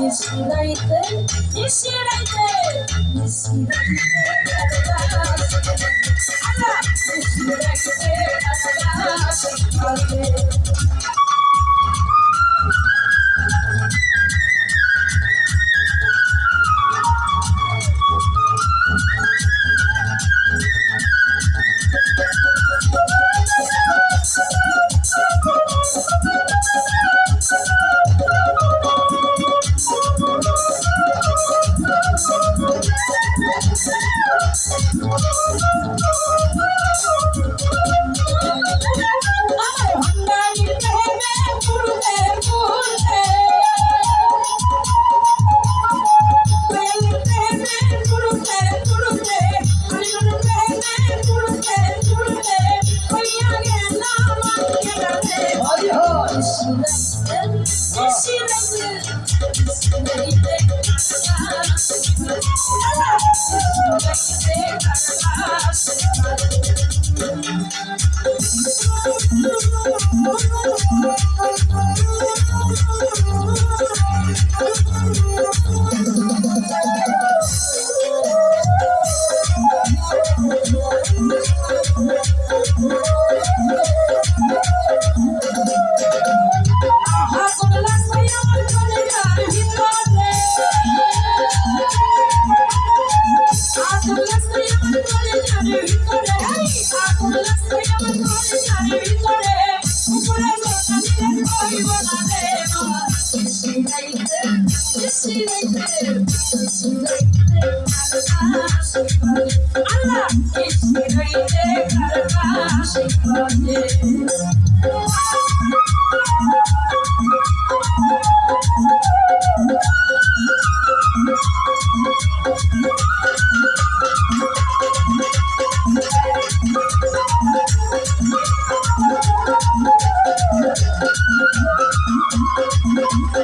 Yeşilaydı, yeşilaydı, yeşilaydı. Ana, yeşilaydı, ana, yeşilaydı. Thank you. Allah, it's the great day,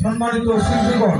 সম্মানিত শিল্পীগণ